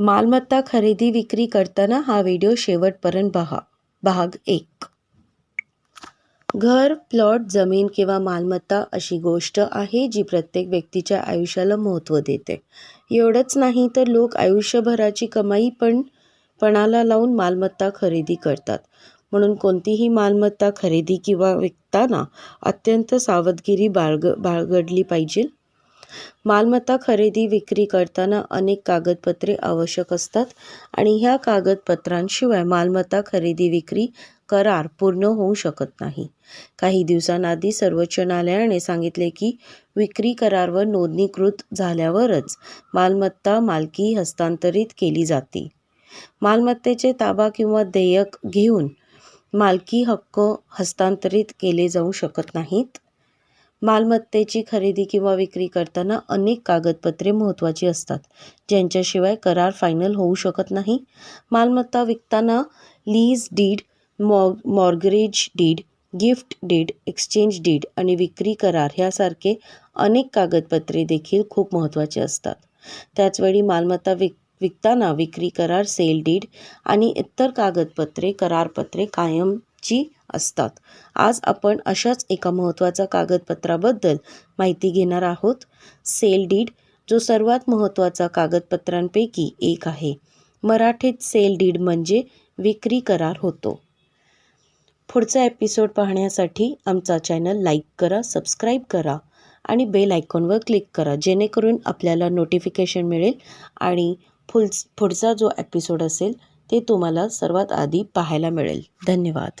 मालमत्ता खरेदी विक्री करताना हा व्हिडिओ शेवटपर्यंत पहा भाग एक. घर प्लॉट जमीन किंवा मालमत्ता अशी गोष्ट आहे जी प्रत्येक व्यक्तीच्या आयुष्याला महत्त्व देते. एवढंच नाही तर लोक आयुष्यभराची कमाई पण पणाला लावून मालमत्ता खरेदी करतात. म्हणून कोणतीही मालमत्ता खरेदी किंवा विकताना अत्यंत सावधगिरी बाळग बाळगडली पाहिजे. मालमत्ता खरेदी विक्री करताना अनेक कागदपत्रे आवश्यक असतात आणि ह्या कागदपत्रांशिवाय मालमत्ता खरेदी विक्री करार पूर्ण होऊ शकत नाही. काही दिवसांआधी सर्वोच्च न्यायालयाने सांगितले की विक्री करारवर नोंदणीकृत झाल्यावरच मालमत्ता मालकी हस्तांतरित केली जाते. मालमत्तेचे ताबा किंवा देयक घेऊन मालकी हक्क हस्तांतरित केले जाऊ शकत नाहीत. मालमत्तेची खरेदी किंवा विक्री करताना अनेक कागदपत्रे महत्त्वाची असतात ज्यांच्याशिवाय करार फायनल होऊ शकत नाही. मालमत्ता विकताना लीज डीड मॉ mortgage deed gift deed exchange deed आणि विक्री करार ह्यासारखे अनेक कागदपत्रे देखील खूप महत्त्वाचे असतात. त्याचवेळी मालमत्ता विक विकताना विक्री करार सेल डीड आणि इतर कागदपत्रे करारपत्रे कायमची असतात. आज आपण अशाच एका महत्त्वाच्या कागदपत्राबद्दल माहिती घेणार आहोत. सेल डीड जो सर्वात महत्त्वाचा कागदपत्रांपैकी एक आहे. मराठीत सेल डीड म्हणजे विक्री करार होतो. पुढचा एपिसोड पाहण्यासाठी आमचा चॅनल लाईक करा सबस्क्राईब करा आणि बेल आयकॉनवर क्लिक करा जेणेकरून आपल्याला नोटिफिकेशन मिळेल आणि फुल पुढचा जो एपिसोड असेल ते तुम्हाला सर्वात आधी पाहायला मिळेल. धन्यवाद.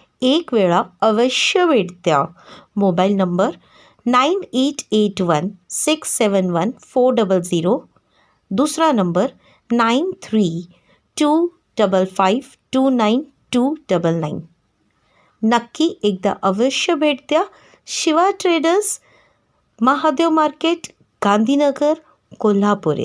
एक वेळा अवश्य भेट द्या mobile number nine eight eight one six seven one four double zero. दुसरा number nine three two double five two nine two double nine नक्की एकदा अवश्य भेट द्या शिवा ट्रेडर्स महादेव मार्केट गांधीनगर, कोल्हापूर